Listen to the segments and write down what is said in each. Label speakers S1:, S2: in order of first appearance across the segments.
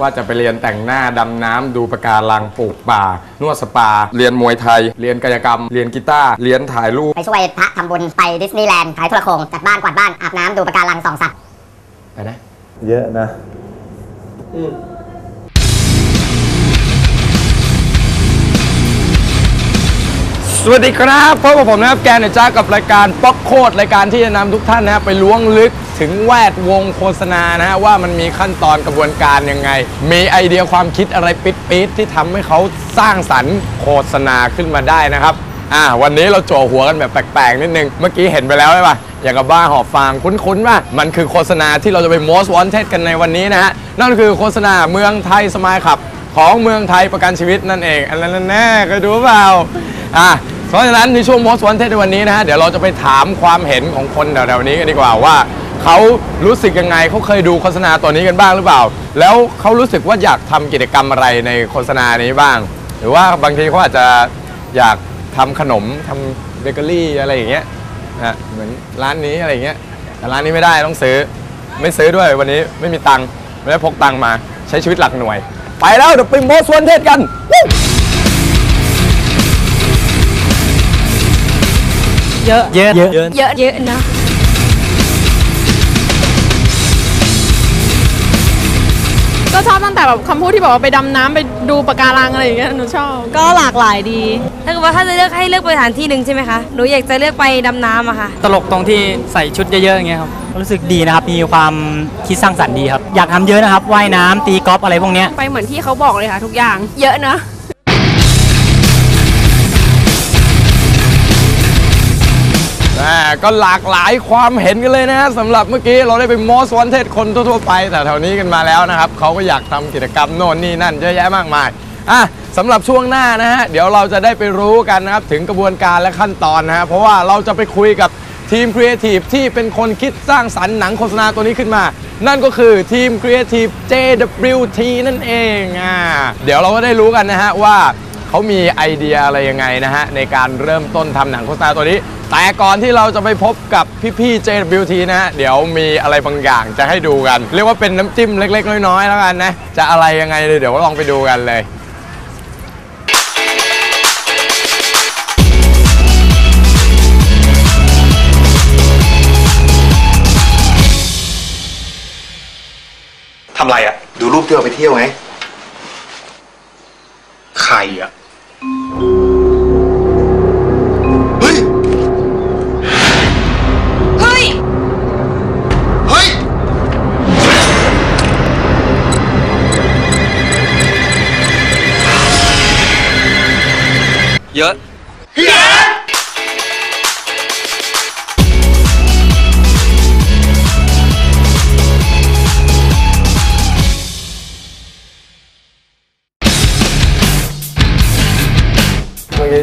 S1: ว่าจะไปเรียนแต่งหน้าดำน้ำดูปะการังปลูกป่า นวดสปา เรียนมวยไทย เรียนกายกรรม เรียนกีตาร์เรียนถ่ายรูป
S2: ไปช่วยพระทำบุญ ไปดิสนีย์แลนด์ขายโทรโขงจัดบ้านกวาดบ้านอาบน้ำดูปะการังส่องสัตว์
S1: ไปนะ
S3: เยอะนะ
S1: สวัสดีครับพบกับผมนะครับแกนเนยจ้ากับรายการป๊อกโคดรายการที่จะนำทุกท่านนะครับไปล้วงลึกถึงแวดวงโฆษณานะฮะว่ามันมีขั้นตอนกระบวนการยังไง มีไอเดียความคิดอะไรปิดๆที่ทำให้เขาสร้างสรรค์โฆษณาขึ้นมาได้นะครับอ่าวันนี้เราโจวหัวกันแบบแปลกๆนิดนึง เมื่อกี้เห็นไปแล้วใช่ปะอย่างกับบ้าหอบฟางคุ้นๆว่ามันคือโฆษณาที่เราจะไป most wanted กันในวันนี้นะฮะนั่นคือโฆษณาเมืองไทยสมายขับ ของเมืองไทยประกันชีวิตนั่นเองอันนั้นแน่เคยดูเปล่าอะเพราะฉะนั้นในช่วง Most Wanted ในวันนี้นะฮะเดี๋ยวเราจะไปถามความเห็นของคนแถวๆนี้กันดีกว่าว่าเขารู้สึกยังไงเขาเคยดูโฆษณาตัวนี้กันบ้างหรือเปล่า แล้วเขารู้สึกว่าอยากทำกิจกรรมอะไรในโฆษณานี้บ้าง หรือว่าบางทีเขาอาจจะอยากทำขนมทำเบเกอรี่อะไรอย่างเงี้ยนะเหมือนร้านนี้อะไรอย่างเงี้ยแต่ร้านนี้ไม่ได้ต้องซื้อไม่ซื้อด้วยวันนี้ไม่มีตังค์ไม่ได้พกตังค์มาใช้ชีวิตหลักหน่วย ไปแล้วเดี๋ยวไปโมสวนเทศกันวู้
S4: เยอะ
S3: เยอะ เยอะ
S4: เยอะ เยอะนะ ก็ชอบตั้งแต่แบบคำพูดที่บอกว่าไปดำน้ำไปดูปะการังอะไรอย่างเงี้ยหนูชอบ
S5: ก็หลากหลายดี
S6: ถ้าเกิดว่าถ้าจะเลือกให้เลือกไปสถานที่หนึ่งใช่ไหมคะหนูอยากจะเลือกไปดำน้ำอะค่ะ
S7: ตลกตรงที่ใส่ชุดเยอะๆอย่างเงี้ยครับ รู้สึกดีนะครับ มีความคิดสร้างสรรค์ดีครับ อยากทำเยอะนะครับ ว่ายน้ำตีกอล์ฟอะไรพวกเนี้ย
S4: ไปเหมือนที่เขาบอกเลยค่ะ ทุกอย่าง เยอะนะ
S1: ก็หลากหลายความเห็นกันเลยนะฮะสำหรับเมื่อกี้เราได้ไปมอสวันเทศคนทั่วๆไปแต่แถวนี้กันมาแล้วนะครับเขาก็อยากทำกิจกรรมโน่นนี่นั่นเยอะแยะมากมายอะสำหรับช่วงหน้านะฮะเดี๋ยวเราจะได้ไปรู้กันนะครับถึงกระบวนการและขั้นตอนนะฮะเพราะว่าเราจะไปคุยกับทีมครีเอทีฟที่เป็นคนคิดสร้างสรรค์หนังโฆษณาตัวนี้ขึ้นมา นั่นก็คือทีมครีเอทีฟ JWT นั่นเองอ่าเดี๋ยวเราก็ได้รู้กันนะฮะว่า เขามีไอเดียอะไรยังไงนะฮะ ในการเริ่มต้นทำหนังโฆษณาตัวนี้ แต่ก่อนที่เราจะไปพบกับพี่ๆ JWT นะฮะ เดี๋ยวมีอะไรบางอย่างจะให้ดูกัน เรียกว่าเป็นน้ำจิ้มเล็ก ๆ น้อยๆแล้วกันนะ จะอะไรยังไงเลยเดี๋ยวลองไปดูกันเลย
S8: ทำไรอะ
S9: ดูรูปที่เราไปเที่ยวไง
S8: ใครอะ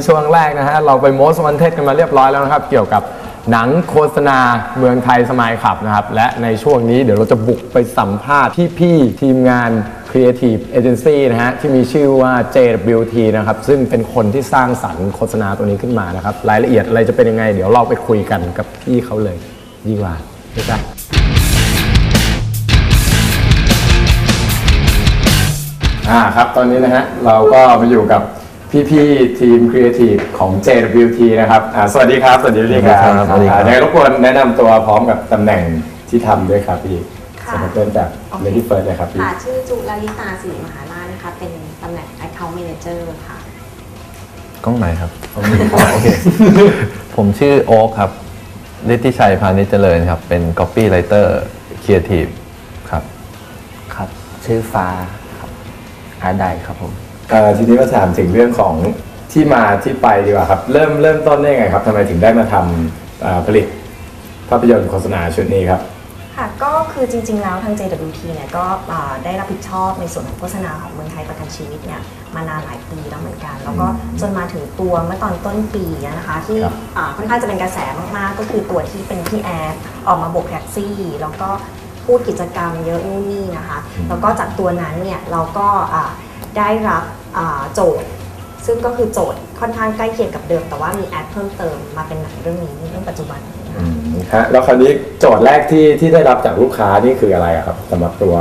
S1: ช่วงแรกนะฮะ เราไปโมสวันเทศกันมาเรียบร้อยแล้วนะครับ เกี่ยวกับหนังโฆษณาเมืองไทยสมายขับนะครับ และในช่วงนี้เดี๋ยวเราจะบุกไปสัมภาษณ์พี่ๆทีมงาน Creative Agency นะฮะ ที่มีชื่อว่า JWT นะครับ ซึ่งเป็นคนที่สร้างสรรค์โฆษณาตัวนี้ขึ้นมานะครับ รายละเอียดอะไรจะเป็นยังไง เดี๋ยวเราไปคุยกันกับพี่เขาเลยดีกว่านะจ๊ะอ่าครับตอนนี้นะฮะเราก็มาอยู่กับ พี่ๆทีมครีเอทีฟของ JWT นะครับอ่าสวัสดีครับ สวัสดีพี่ครับ
S3: สวัสดีครับ
S1: อ่าเดี๋ยวรบกวนแนะนำตัวพร้อมกับตำแหน่งที่ทำด้วยครับพี่
S10: ค่ะ
S1: สมมติเริ่มจากเลดี้เฟิร์สเลยครับพี่
S10: ค่ะ ชื่อจุลลิตาสิริมหาราชนะคะ เป็นตำแหน่ง Account Manager ค่ะ
S3: กล้องไหนครับโอเค ผมชื่อโอ๊คครับฤทธิชัยพานิชเจริญครับ เป็น Copywriter Creative ครับ
S11: ครับ ชื่อฟ้าครับอาร์ไดครับผม
S1: เอ่อทีนี้มาถามถึงเรื่องของที่มาที่ไปดีกว่าครับ เริ่มเริ่มต้นได้ยังไงครับทำไมถึงได้มาทำอ่าผลิตภาพยนตร์โฆษณาชุดนี้ครับ
S10: ค่ะก็คือจริงๆแล้วทาง JWT เนี่ยก็อ่าได้รับผิดชอบในส่วนของโฆษณาของเมืองไทยประกันชีวิตเนี่ยมานานหลายปีแล้วเหมือนกัน แล้วก็จนมาถึงตัวเมื่อตอนต้นปีนะคะที่
S1: ครับ
S10: อ่าค่อนข้างจะเป็นกระแสมากๆ ก็คือตัวที่เป็นพี่แอดออกมาโบกแท็กซี่ แล้วก็พูดกิจกรรมเยอะนู่นนี่นะคะ แล้วก็จากตัวนั้นเนี่ยเราก็อ่า ได้รับอ่าโจทย์ ซึ่งก็คือโจทย์ค่อนข้างใกล้เคียงกับเดิม แต่ว่ามีแอดเพิ่มเติมมาเป็นหนังเรื่องนี้เรื่องปัจจุบันนี้นะคะ
S1: ฮะแล้วคราวนี้โจทย์แรกที่ที่ได้รับจากลูกค้านี่คืออะไรอะครับสำหรับตัว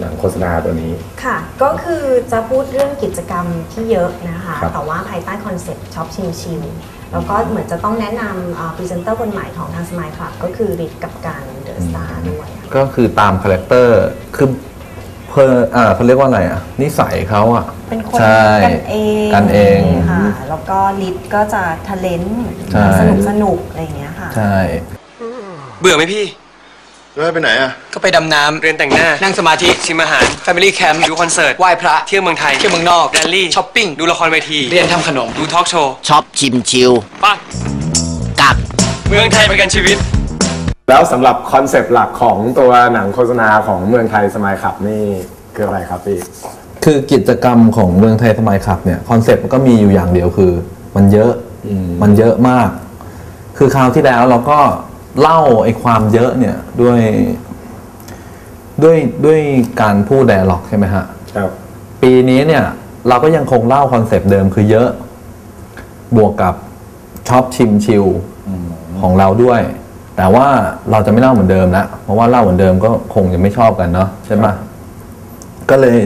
S1: หนังโฆษณาตัวนี้
S10: ค่ะ ก็คือจะพูดเรื่องกิจกรรมที่เยอะนะคะ
S1: ครับ
S10: แต่ว่าภายใต้คอนเซ็ปต์ช็อปชิมชิมแล้วก็เหมือนจะต้องแนะนำพรีเซนเตอร์คนใหม่ของทางสมายคลับก็คือริทกับการเดอะสตาร์ด้วย
S3: ก็คือตามคาแรคเตอร์คือ เพออ่าเขาเรียกว่าอะไรอะนิสัยเขาอะ
S10: เป็นคน
S3: ใช่
S10: กันเอง
S3: กันเอง
S10: ค่ะแล้วก็ลิทก็จะทะเลน
S3: ใช่
S10: สนุกสนุกอะไรอย่างเงี้ยค่ะ
S3: ใช่
S5: เบื่อไหมพี่
S9: แล้วไปไหนอะ
S5: ก็ไปดำน้ำ เรียนแต่งหน้า นั่งสมาธิ ชิมอาหาร Family Camp ดูคอนเสิร์ต ไหว้พระ เที่ยวเมืองไทย เที่ยวเมืองนอกแรลลี่ช้อปปิ้ง ดูละครเวที เรียนทำขนม ดูทอล์กโชว์
S12: ช็อปชิมชิล
S5: ปัก
S12: กับ
S5: เมืองไทยประกันชีวิต
S1: แล้วสำหรับคอนเซปต์หลักของตัวหนังโฆษณาของเมืองไทยสมายขับนี่คืออะไรครับพี่
S3: คือกิจกรรมของเมืองไทยสมัยขับเนี่ยคอนเซ็ปต์มันก็มีอยู่อย่างเดียวคือ มันเยอะมันเยอะมาก คือคราวที่แล้วเราก็เล่าไอ้ความเยอะเนี่ยด้วยด้วยด้วยการพูดแดร์ล็อกใช่ไหมฮะ
S1: ครับ
S3: ปีนี้เนี่ยเราก็ยังคงเล่าคอนเซปต์เดิมคือเยอะ บวกกับช็อปชิมชิลของเราด้วย แต่ว่าเราจะไม่เล่าเหมือนเดิมละเพราะว่าเล่าเหมือนเดิมก็คงจะไม่ชอบกันเนาะใช่ปะก็เลย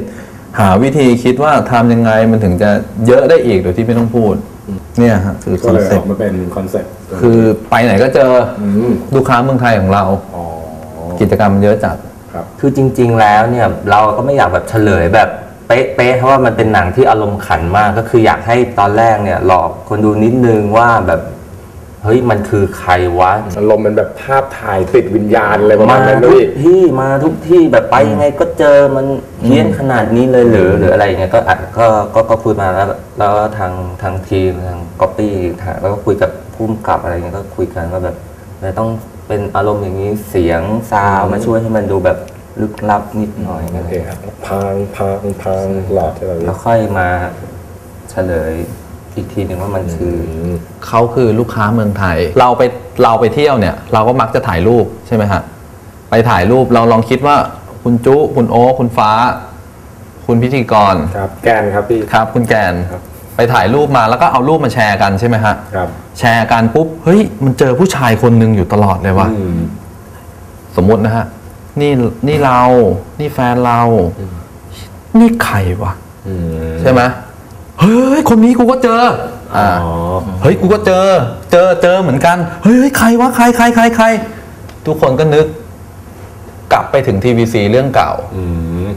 S3: หาวิธีคิดว่าทำยังไงมันถึงจะเยอะได้อีกโดยที่ไม่ต้องพูด เนี่ยฮะคือค
S1: ก็
S3: อน
S1: เลย
S3: เซ็
S1: อ
S3: ป
S1: อก
S3: ต์
S1: มาเป็นคอนเซปต์
S3: คือไปไหนก็เจออ
S1: ม
S3: ลูกค้าเมืองไทยของเรา
S1: อ๋อ
S3: กิจกรรมมันเยอะจัด
S1: ครับ
S11: คือจริง ๆ แล้วเนี่ยเราก็ไม่อยากแบบเฉลยแบบเป๊ะๆเพราะว่ามันเป็นหนังที่อารมณ์ขันมากก็คืออยากให้ตอนแรกเนี่ยหลอกคนดูนิดนึงว่าแบบ เฮ้ยมันคือใครวะ
S1: อารมณ์เป็นแบบภาพถ่ายติดวิญญาณอะไรประมา
S11: มา
S1: ณนั้น
S11: ทุ
S1: ด้วย
S11: กที่มาทุกที่แบบไปยังไงก็เจอมันเพี้ยนขนาดนี้เลยหรือหรืออะไรอย่างเงี้ยก็อะก็ก็ก็คุยมาแล้วแล้วทางทางทีมทางก๊อปปี้แล้วก็คุยกับผู้กำกับอะไรเงี้ยก็คุยกันว่าแบบเราต้องเป็นอารมณ์อย่างนี้เสียงซาวด์มาช่วยให้มันดูแบบลึกลับนิดหน่อยอะไร
S1: โอเค
S11: เงี้ย
S1: ครับพังพังพังหลอดที่เรา
S11: แล้วค่อยมาเฉลย อีกทีหนึ่งว่ามันคือ
S3: เขาคือลูกค้าเมืองไทย เราไปเราไปเที่ยวเนี่ย เราก็มักจะถ่ายรูปใช่ไหมฮะไปถ่ายรูปเราลองคิดว่าคุณจุ คุณโอคคุณฟ้า คุณพิธีกร
S1: ครับ แกนครับพี่
S3: ครับ คุณแกน
S1: ครับ
S3: ไปถ่ายรูปมาแล้วก็เอารูปมาแชร์กันใช่ไหมฮะ
S1: ครับ
S3: แชร์กันปุ๊บเฮ้ยมันเจอผู้ชายคนหนึ่งอยู่ตลอดเลยว่ะ
S1: อืม
S3: สมมตินะฮะนี่นี่เรา นี่แฟนเรา นี่ใครวะ
S1: อืม
S3: ใช่ไหม เฮ้ยคนนี้กูก็เจออ่า
S1: อ๋อ
S3: เฮ้ยกูก็เจอ เจอเจอเหมือนกันเฮ้ยเฮ้ยใครวะใครใครใครใครทุกคนก็นึก กลับไปถึงทีวีซีเรื่องเก่า
S1: อืม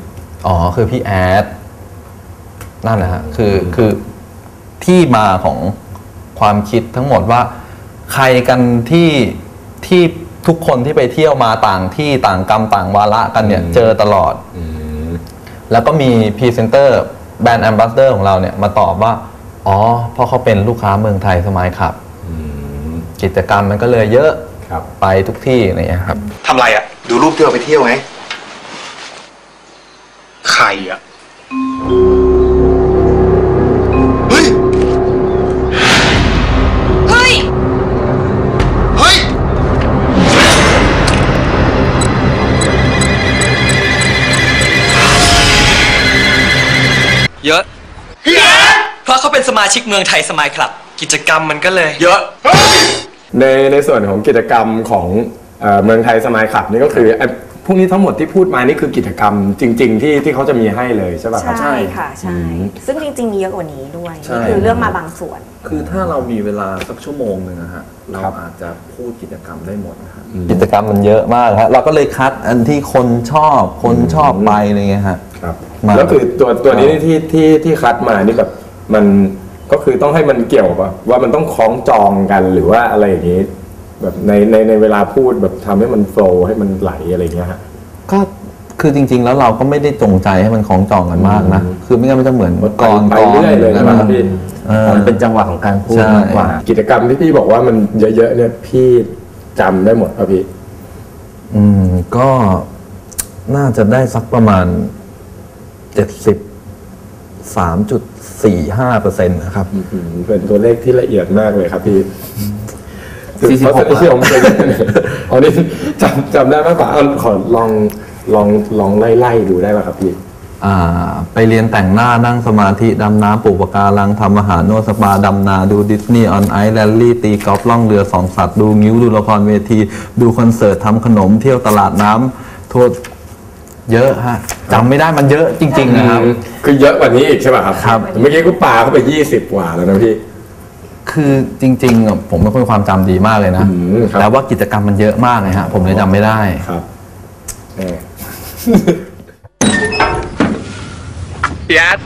S3: อ๋อคือพี่แอดนั่นนะฮะคือคือที่มาของความคิดทั้งหมดว่า ใครกันที่ที่ทุกคนที่ไปเที่ยวมาต่างที่ต่างกรรมต่างวาระกันเนี่ย
S1: อืม
S3: เจอตลอด
S1: อืม
S3: แล้วก็มีพรีเซนเตอร์ แบรนด์แอมบาสเดอร์ของเราเนี่ยมาตอบว่า อ๋อ เพราะเขาเป็นลูกค้าเมืองไทยสมัยขับ
S1: อืม
S3: กิจกรรมมันก็เลยเยอะ
S1: ครับ
S3: ไปทุกที่อะไรอย่างเงี้ยครับ
S8: ทำไรอะ
S9: ดูรูปที่เราไปเที่ยวไง
S8: ใครอะ
S5: ราะเขาเป็นสมาชิกเมืองไทยสมายคลับ กิจกรรมมันก็เลย
S8: เยอะ
S1: ในในส่วนของกิจกรรมของเอ่อเมืองไทยสมายขับนี่ก็คือไอ้พวกนี้ทั้งหมดที่พูดมานี่คือกิจกรรมจริง ๆ ที่ที่เขาจะมีให้เลยใช่ป่ะครับ
S10: ใช่ค่ะใช่
S1: อืม
S10: ซึ่งจริงๆมีเยอะกว่านี้ด้วย
S3: ใช่
S10: นี่คือเรื่องมาบางส่วน
S3: คือถ้าเรามีเวลาสักชั่วโมงหนึ่งนะฮะ เรา
S1: ครับ
S3: อาจจะพูดกิจกรรมได้หมดนะฮะ
S1: อืม
S3: กิจกรรมมันเยอะมากฮะเราก็เลยคัดอันที่คนชอบคนชอบไปอะไรเงี้ยฮะ
S1: ครับ
S3: มา
S1: แล้วคือตัวตัวนี้ที่ที่ที่คัดมานี่แบบ มันก็คือต้องให้มันเกี่ยวกับว่ามันต้องคล้องจองกันหรือว่าอะไรอย่างนี้ แบบในในในเวลาพูดแบบทำให้มันโฟล์ให้มันไหลอะไรอย่างเงี้ยฮะ
S3: ก็คือจริง ๆ แล้วเราก็ไม่ได้จงใจให้มันคล้องจองกันมากนะ
S1: อืม
S3: คือไม่งั้นมันจะเหมือน
S1: มันไป
S3: กร
S1: ไป
S3: กร
S1: เรื่อยเลย
S3: นะ
S1: ใช่ไหมครับพี่
S3: เออ
S11: มันเป็นจังหวะของการพูด
S3: ใช่
S11: มากกว่า
S1: กิจกรรมที่พี่บอกว่ามันเยอะๆเนี่ยพี่จำได้หมดป่ะพี่
S3: อืมก็น่าจะได้สักประมาณเจ็ดสิบ สามจุดสี่ห้าเปอร์เซ็นต์นะครับ
S1: อืมเป็นตัวเลขที่ละเอียดมากเลยครับพี่
S3: 46
S1: เพราะที่ผมเคยเอานี่จำจำได้มากกว่าเอาขอลองลองลองไล่ไล่ดูได้ป่ะครับพี่
S3: อ่าไปเรียนแต่งหน้านั่งสมาธิ ดำน้ำปลูกปะการังทำอาหารนวดสปา ดำนา ดูดิสนีย์ออนไอแลนลี่ ตีกอล์ฟล่องเรือสองสัตว์ ดูงิ้ว ดูละครเวที ดูคอนเสิร์ตทำขนมเที่ยวตลาดน้ำทั่ว เยอะฮะจำไม่ได้มันเยอะจริง ๆ นะครับ
S1: คือเยอะกว่านี้อีกใช่ป่ะครับ
S3: ครับ
S1: เมื่อกี้กูปาเข้าไป 20 กว่าแล้วนะพี่
S3: คือจริงๆอะผมเป็นคนความจำดีมากเลยนะ
S1: อืมครับ
S3: แล้วว่ากิจกรรมมันเยอะมากเลยฮะผมเลยจำไม่ได้
S1: ครับเออ
S8: พี่แอด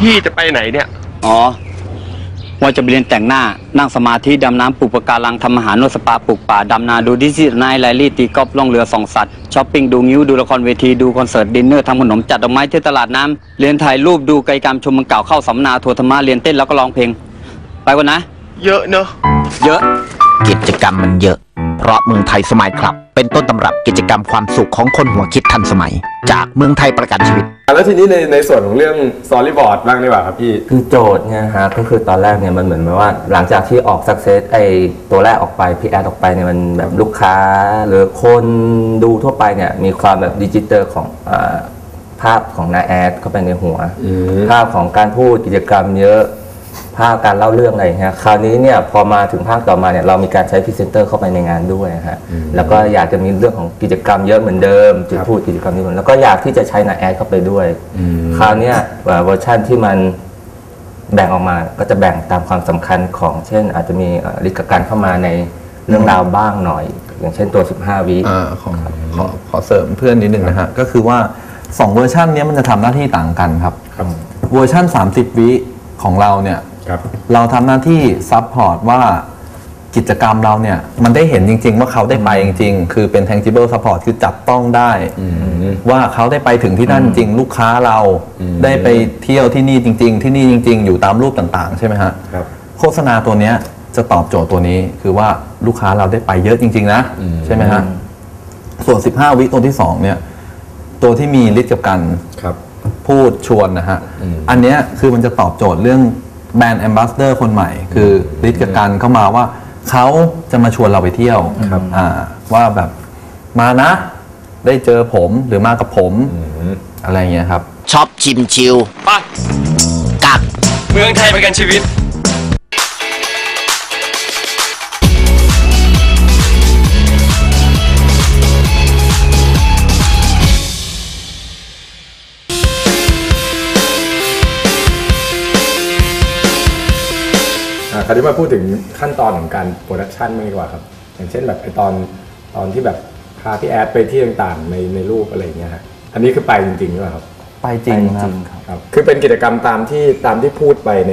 S8: พี่จะไปไหนเนี่ย
S7: อ๋อ ว่าจะไปเรียนแต่งหน้า นั่งสมาธิดำน้ำปลูกปะการังทำอาหารนวดสปาปลูกป่าดำนาดูดิจิทัลไนท์ไลลี่ตีกอล์ฟล่องเรือส่องสัตว์ช้อปปิ้งดูงิ้วดูละครเวทีดูคอนเสิร์ตดินเนอร์ทำขนมจัดดอกไม้ที่ตลาดน้ำเรียนถ่ายรูปดูไกลกรรมชมเมืองเก่าเข้าสัมมนาทัวร์ธรรมะเรียนเต้นแล้วก็ร้องเพลง ไปก่อนนะ
S8: เยอะเนอะ
S7: เยอะ
S12: กิจกรรมมันเยอะ เพราะเมืองไทยสมัยครับ เป็นต้นตำรับกิจกรรมความสุขของคนหัวคิดทันสมัย จากเมืองไทยประกันชีวิต
S1: แล้วทีนี้ในในส่วนของเรื่องสตอรี่บอร์ดบ้างดีกว่าครับพี่
S11: คือโจทย์เนี่ยฮะก็คือตอนแรกเนี่ยมันเหมือนแบบว่า หลังจากที่ออกสักเซสไอตัวแรกออกไปพี่แอดออกไปเนี่ยมันแบบลูกค้า หรือคนดูทั่วไปเนี่ยมีความแบบดิจิตอลของอาภาพของนาแอดเข้าไปในหัว ภาพของการพูดกิจกรรมเยอะ ภาพการเล่าเรื่องอะไรอย่างเงี้ยคราวนี้เนี่ยพอมาถึงภาคต่อมาเนี่ยเรามีการใช้พรีเซนเตอร์เข้าไปในงานด้วยฮะแล้วก็อยากจะมีเรื่องของกิจกรรมเยอะเหมือนเดิมจุดพูดกิจกรรมนี้เหมือนแล้วก็อยากที่จะใช้นาแอดเข้าไปด้วย คราวเนี้ยเอ่อเวอร์ชันที่มันแบ่งออกมาก็จะแบ่งตามความสำคัญของ เช่น อาจจะมีเอ่อลิขการเข้ามาในเรื่องราวบ้างหน่อย อย่างเช่นตัว 15 วิ
S3: อ่าขอขอขอเสริมเพื่อนนิดนึงนะฮะก็คือว่า 2 เวอร์ชันเนี้ยมันจะทำหน้าที่ต่างกันครับ เวอร์ชัน30 วิของเราเนี่ย
S1: ครับ
S3: เราทำหน้าที่ซับพอร์ตว่ากิจกรรมเราเนี่ย มันได้เห็นจริง ๆ ว่าเขาได้ไปจริง ๆ คือเป็น tangible support คือจับต้องได้ ว่าเขาได้ไปถึงที่นั่นจริง ลูกค้าเราได้ไปเที่ยวที่นี่จริง ๆ ที่นี่จริง ๆ อยู่ตามรูปต่างๆ ใช่ไหมฮะ
S1: ครับ
S3: โฆษณาตัวเนี้ยจะตอบโจทย์ตัวนี้คือว่าลูกค้าเราได้ไปเยอะจริง ๆ นะ ใช่ไหมฮะส่วน 15 วิตัวที่ 2 เนี่ย ตัวที่มีฤทธิ์กับการ
S1: ครับ
S3: พูดชวนนะฮะ อันเนี้ยคือมันจะตอบโจทย์เรื่อง แบรนด์แอมบาสเดอร์คนใหม่ คือฤทธิ์กับการเข้ามาว่าเขาจะมาชวนเราไปเที่ยวอ่าว่าแบบมานะ ได้เจอผมหรือมากับผมอะไรอย่างเงี้ยครับ
S12: ช็อปชิมชิล
S5: ไป
S12: กับ
S5: เมืองไทยประกันชีวิต
S1: คราวนี้มาพูดถึงขั้นตอนของการโปรดักชันบ้างดีกว่าครับ อย่างเช่นแบบไอตอนตอนที่แบบพาพี่แอดไปที่ต่างๆ ในในรูปอะไรอย่างเงี้ยฮะอันนี้คือไปจริงๆหรือเปล่าครับ
S3: ไปจริงครับ
S1: ครับ คือเป็นกิจกรรมตามที่ตามที่พูดไปใน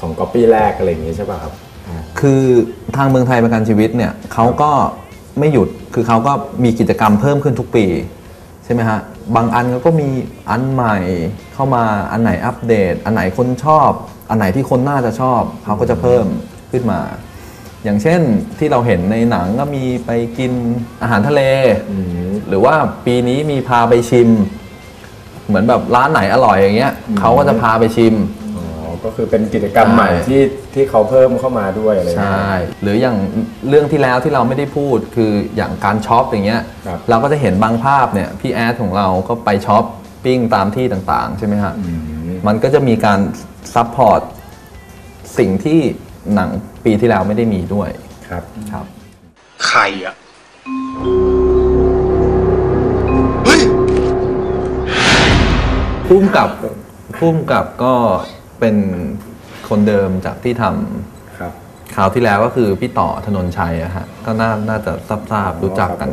S1: ของก๊อปปี้แรกอะไรอย่างเงี้ยใช่ป่ะครับ
S3: คือทางเมืองไทยประกันชีวิตเนี่ยเขาก็ไม่หยุดคือเขาก็มีกิจกรรมเพิ่มขึ้นทุกปี ใช่ไหมฮะ บางอันเขาก็มีอันใหม่เข้ามาอันไหนอัปเดต อันไหนคนชอบ อันไหนที่คนน่าจะชอบเขาก็จะเพิ่มขึ้นมา อย่างเช่นที่เราเห็นในหนังก็มีไปกินอาหารทะเล หรือว่าปีนี้มีพาไปชิม เหมือนแบบร้านไหนอร่อยอย่างเงี้ยเขาก็จะพาไปชิม
S1: อ๋อก็คือเป็นกิจกรรมใหม่
S3: ใช่
S1: ที่ที่เขาเพิ่มเข้ามาด้วยอะไรอย่าง
S3: ใช่
S1: เงี้ย
S3: หรืออย่างเรื่องที่แล้วที่เราไม่ได้พูดคืออย่างการช็อปอย่างเงี้ย
S1: ครับ
S3: เราก็จะเห็นบางภาพเนี่ยพี่แอดของเราก็ไปช็อปปิ้งตามที่ต่างๆ ใช่ไหมฮะมันก็จะมีการ ซัพพอร์ตสิ่งที่หนังปีที่แล้วไม่ได้มีด้วย
S1: ครับ
S3: ครับ
S8: ใครอะ
S3: พุ่มกับพุ่มกับก็เป็นคนเดิมจากที่ทำ
S1: ครับ
S3: คราวที่แล้วก็คือพี่ต่อธนนชัยอะฮะก็น่าน่าจะทราบทราบรู้จักกัน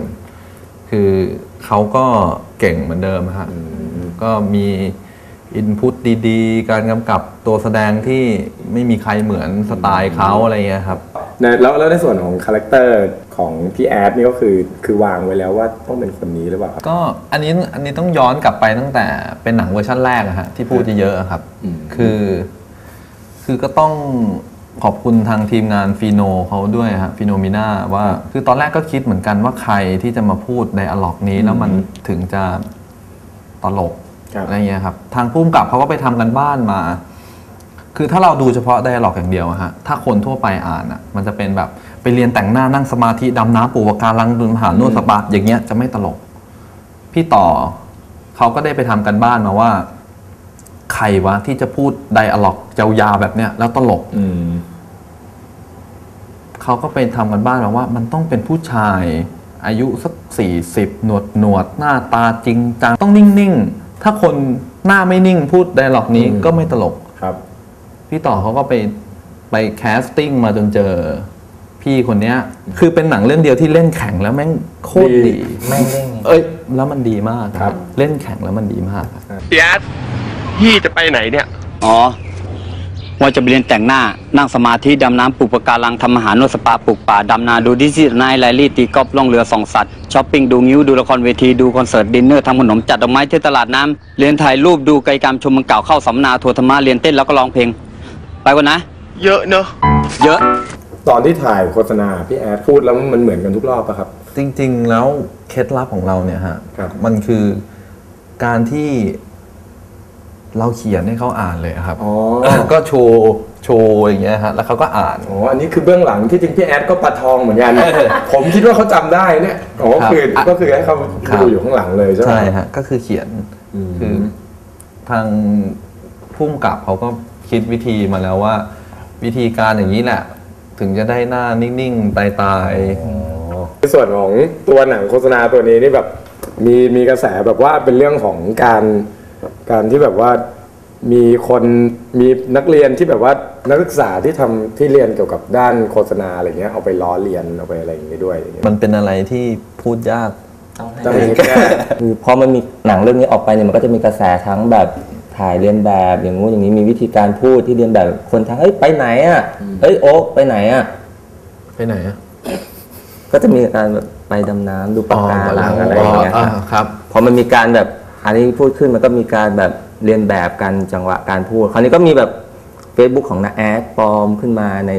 S3: คือเขาก็เก่งเหมือนเดิมฮะก็มี อินพุตดีๆ การกำกับตัวแสดงที่ไม่มีใครเหมือนสไตล์เขาอะไรเงี้ยครับ
S1: ในแล้วแล้วในส่วนของคาแรคเตอร์ของพี่แอดนี่ก็คือคือวางไว้แล้วว่าต้องเป็นคนนี้หรือเปล่าครับ
S3: ก็อันนี้อันนี้ต้องย้อนกลับไปตั้งแต่เป็นหนังเวอร์ชั่นแรกอะฮะที่พูดเยอะๆอะครับคือ คือก็ต้องขอบคุณทางทีมงานฟีโนเขาด้วยฮะฟีโนมิน่าว่า คือตอนแรกก็คิดเหมือนกันว่าใครที่จะมาพูดในอล็อกนี้แล้วมันถึงจะตลก
S1: ครับ
S3: อะไรเงี้ยครับทางผู้กำกับเขาก็ไปทำกันบ้านมา คือถ้าเราดูเฉพาะไดอะล็อกอย่างเดียวอะฮะถ้าคนทั่วไปอ่านอะมันจะเป็นแบบไปเรียนแต่งหน้านั่งสมาธิดำน้ำปลูกปะการังดุนหานวดสปาอย่างเงี้ยจะไม่ตลก พี่ต่อเขาก็ได้ไปทำกันบ้านมาว่า ใครวะที่จะพูดไดอะล็อกยาวๆแบบเนี้ยแล้วตลก
S1: อืม
S3: เขาก็ไปทำกันบ้านมาว่า มันต้องเป็นผู้ชายอายุสักสี่สิบหนวดหนวดหน้าตาจริงจังต้องนิ่งๆ ถ้าคนหน้าไม่นิ่งพูดไดร็อกนี้ก็ไม่ตลก
S1: ครับ
S3: พี่ต่อเขาก็ไปไปแคสติ้งมาจนเจอพี่คนเนี้ย คือเป็นหนังเรื่องเดียวที่เล่นแข่งแล้วแม่งโคตรดี
S11: แม่งเล่น
S3: เอ้ย แล้วมันดีมากครับ เล่นแข่งแล้วมันดีมากครับ
S8: พี่แอดพี่จะไปไหนเนี่ย
S7: อ๋อ ว่าจะไปเรียนแต่งหน้า นั่งสมาธิดำน้ำปลูกปะการังทำอาหารนวดสปาปลูกป่าดำนาดูดิจิทัลไนท์ไลลี่ตีกอล์ฟล่องเรือส่องสัตว์ช้อปปิ้งดูงิ้วดูละครเวทีดูคอนเสิร์ตดินเนอร์ทำขนมจัดดอกไม้ที่ตลาดน้ำเรียนถ่ายรูปดูไกลกรรมชมเมืองเก่าเข้าสัมมนาทัวร์ธรรมะเรียนเต้นแล้วก็ร้องเพลง ไปก่อนนะ
S8: เยอะเนอะ
S7: เยอะ
S1: ตอนที่ถ่ายโฆษณาพี่แอดพูดแล้วมันเหมือนกันทุกรอบปะครับ
S3: จริงๆ แล้วเคล็ดลับของเราเนี่ยฮะ
S1: ครับ
S3: มันคือการที่ เราเขียนให้เขาอ่านเลยครับ
S1: อ๋อ
S3: ก็โชว์โชว์อย่างเงี้ยฮะแล้วเขาก็อ่าน
S1: อ๋อ อันนี้คือเบื้องหลังที่จริงพี่แอดก็ประทองเหมือนกัน ผมคิดว่าเขาจำได้เนี่ย อ๋อ
S3: ครับ
S1: คือ
S3: อะ
S1: ก็คือให้เขา
S3: ครับ
S1: ดูอยู่ข้างหลังเลยใช่ไหม
S3: ใช่ฮะก็คือเขียน
S1: ม
S3: คือทางพุ่มกับเขาก็คิดวิธีมาแล้วว่า วิธีการอย่างนี้แหละ ถึงจะได้หน้านิ่งๆ ตายๆ
S1: ในส่วนของตัวหนังโฆษณาตัวนี้นี่แบบมีมีกระแสแบบว่าเป็นเรื่องของการ การที่แบบว่ามีคนมีนักเรียนที่แบบว่านักศึกษาที่ทำที่เรียนเกี่ยวกับด้านโฆษณาอะไรเงี้ยเอาไปล้อเลียนเอาไปอะไรอย่างนี้ด้วยอย่างเงี้ย
S3: มันเป็นอะไรที่พูดยาก
S1: ต้องให้แก้
S11: คือพอมันมีหนังเรื่องนี้ออกไปเนี่ยมันก็จะมีกระแสทั้งแบบถ่ายเรียนแบบอย่างงู้นอย่างนี้มีวิธีการพูดที่เรียนแบบคนทักเฮ้ยไปไหนอะเฮ้ยโอ๊คไปไหนอะ
S3: ไปไหนอะ
S11: ก็จะมีการแบบไปดำน้ำดูปะการังอะไรอย่างเงี้ย
S3: อ๋อ
S11: ครับ
S3: ครับ
S11: พอมันมีการแบบ อันนี้พูดขึ้นมันก็มีการแบบเรียนแบบกันจังหวะการพูด คราวนี้ก็มีแบบ Facebook ของนาแอดปลอมขึ้นมาใน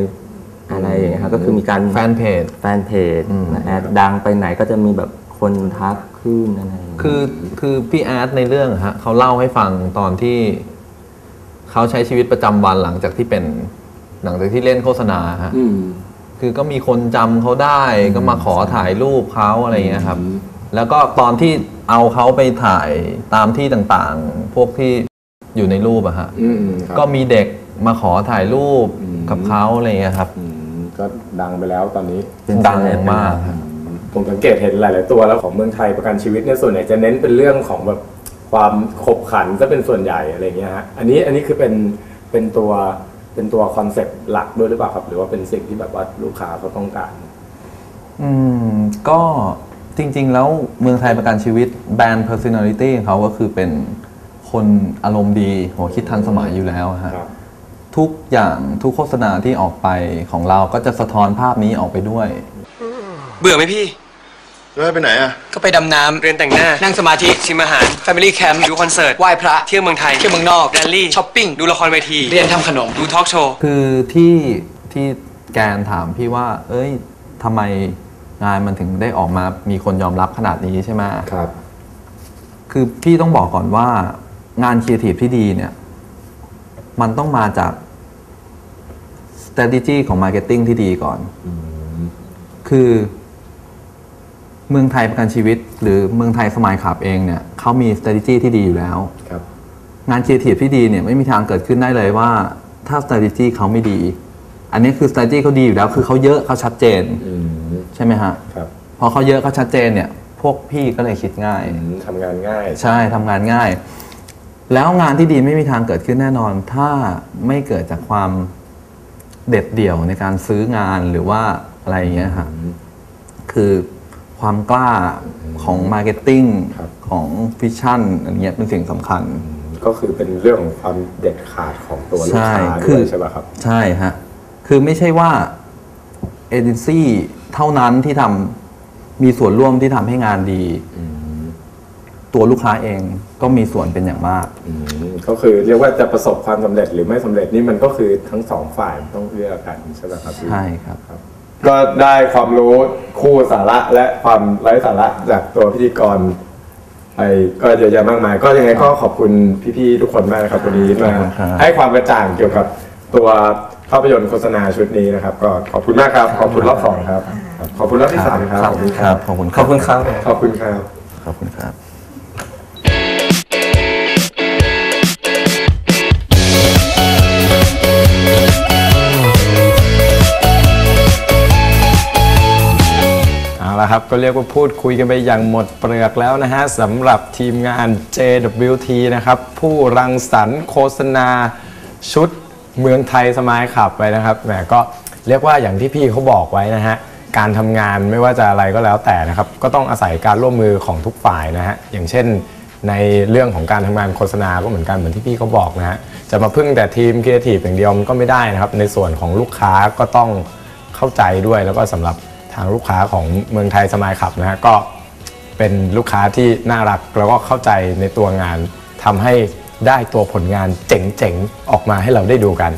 S11: อะไรอย่างเงี้ยครับก็คือมีการ
S3: แฟนเพจ
S11: แฟนเพจนาแอดดังไปไหนก็จะมีแบบคนทักขึ้นอะไรอย่างเงี้ย
S3: คือคือพี่แอดในเรื่องอะฮะเขาเล่าให้ฟังตอนที่เขาใช้ชีวิตประจำวันหลังจากที่เป็นหลังจากที่เล่นโฆษณาฮะ
S1: อืม
S3: คือก็มีคนจำเขาได้ก็มาขอถ่ายรูปเขาอะไรอย่างเงี้ยครับ แล้วก็ตอนที่ เอาเขาไปถ่ายตามที่ต่างๆ พวกที่อยู่ในรูปอะฮะ
S1: อืมครับ
S3: ก็มีเด็กมาขอถ่ายรูปกับเขาอะไรอย่างเงี้ยครับ
S1: อืมก็ดังไปแล้วตอนนี้
S3: ดังมากครับ
S1: ผมสังเกตเห็นหลาย ๆ ตัวแล้วของเมืองไทยประกันชีวิตเนี่ยส่วนใหญ่จะเน้นเป็นเรื่องของแบบความขบขันจะเป็นส่วนใหญ่อะไรเงี้ยฮะอันนี้อันนี้คือเป็นเป็นตัวเป็นตัวคอนเซ็ปต์หลักด้วยหรือเปล่าครับ หรือว่าเป็นสิ่งที่แบบว่าลูกค้าเขาต้องการ
S3: อืมก็ จริง ๆ แล้วเมืองไทยประกันชีวิตแบรนด์ personality ของเขาก็คือเป็นคนอารมณ์ดี หัวคิดทันสมัยอยู่แล้วฮะ
S1: ครับ
S3: ทุกอย่างทุกโฆษณาที่ออกไปของเราก็จะสะท้อนภาพนี้ออกไปด้วย
S5: เบื่อไหมพี่
S9: แล้วไปไหนอะ
S5: ก็ไปดำน้ำเรียนแต่งหน้า นั่งสมาธิ ชิมอาหาร Family Camp ดูคอนเสิร์ต ไหว้พระ เที่ยวเมืองไทย เที่ยวเมืองนอกแรลลี่ ช้อปปิ้ง ดูละครเวที เรียนทำขนม ดูทอล์กโชว์
S3: คือที่ที่แกนถามพี่ว่า เอ้ยทำไม งานมันถึงได้ออกมามีคนยอมรับขนาดนี้ใช่ไหม
S1: ครับ
S3: คือพี่ต้องบอกก่อนว่างานครีเอทีฟที่ดีเนี่ย มันต้องมาจาก strategy ของ marketing ที่ดีก่อน คือเมืองไทยประกันชีวิต หรือเมืองไทยสมายขับเองเนี่ยเขามี strategy ที่ดีอยู่แล้ว
S1: ครับ
S3: งานครีเอทีฟที่ดีเนี่ยไม่มีทางเกิดขึ้นได้เลยว่า ถ้า strategy เขาไม่ดี อันนี้คือ strategy เขาดีอยู่แล้ว คือเขาเยอะเขาชัดเจน
S1: อืม
S3: ใช่ไหมฮะ
S1: ครับ
S3: พอเขาเยอะเขาชัดเจนเนี่ย พวกพี่ก็เลยคิดง่าย
S1: อืมทำงานง่าย
S3: ใช่ทำงานง่าย แล้วงานที่ดีไม่มีทางเกิดขึ้นแน่นอน ถ้าไม่เกิดจากความเด็ดเดี่ยวในการซื้องานหรือว่าอะไรอย่างเงี้ยครับคือความกล้าของมาร์เก็ตติ้ง
S1: ครับ
S3: ของฟิชชั่นอันเนี้ยเป็นสิ่งสำคัญ
S1: ก็คือเป็นเรื่องของความเด็ดขาดของตัวลูก
S3: ใช่
S1: ค้า
S3: คื
S1: ด้วย
S3: อ
S1: ใช่ป่ะครับ
S3: ใช่ฮะ คือไม่ใช่ว่าเอเจนซี่ เท่านั้นที่ทำมีส่วนร่วมที่ทำให้งานดี ตัวลูกค้าเองก็มีส่วนเป็นอย่างมาก
S1: อืมก็คือเรียกว่าจะประสบความสำเร็จหรือไม่สำเร็จนี่มันก็คือทั้งสองฝ่ายต้องเลือกกันใช่ไหมครับพี่
S3: ใช่ครับ
S1: ก็ได้ความรู้คู่สาระและความไร้สาระจากตัวพิธีกรไปก็เยอะแยะมากมาย ก็ยังไงก็ขอบคุณพี่ๆทุกคนมากนะครับวันนี้มา
S3: ขอบคุณครับ
S1: ให้ความกระจ่างเกี่ยวกับตัว ภาพยนตร์โฆษณาชุดนี้นะครับ ก็ขอบคุณมากครับ ขอบคุณรอบสองครับ ขอบคุณรอบที่สามครับ
S3: ครับครับ ขอบคุณ
S11: ขอบคุณครับ
S1: ขอบคุณครับ
S3: ขอบคุณครับ
S1: เอาละครับก็เรียกว่าพูดคุยกันไปอย่างหมดเปลือกแล้วนะฮะสำหรับทีมงาน JWT นะครับ ผู้รังสรรค์โฆษณาชุด เมืองไทยสมายขับไปนะครับแหมก็เรียกว่าอย่างที่พี่เขาบอกไว้นะฮะการทำงานไม่ว่าจะอะไรก็แล้วแต่นะครับ ก็ต้องอาศัยการร่วมมือของทุกฝ่ายนะฮะอย่างเช่น ในเรื่องของการทำงานโฆษณาก็เหมือนกันเหมือนที่พี่เขาบอกนะฮะจะมาพึ่งแต่ทีมครีเอทีฟอย่างเดียวมันก็ไม่ได้นะครับ ในส่วนของลูกค้าก็ต้องเข้าใจด้วย แล้วก็สำหรับทางลูกค้าของเมืองไทยสมายขับนะฮะก็ เป็นลูกค้าที่น่ารักแล้วก็เข้าใจในตัวงานทำให้ ได้ตัวผลงานเจ๋งๆ ออกมาให้เราได้ดูกัน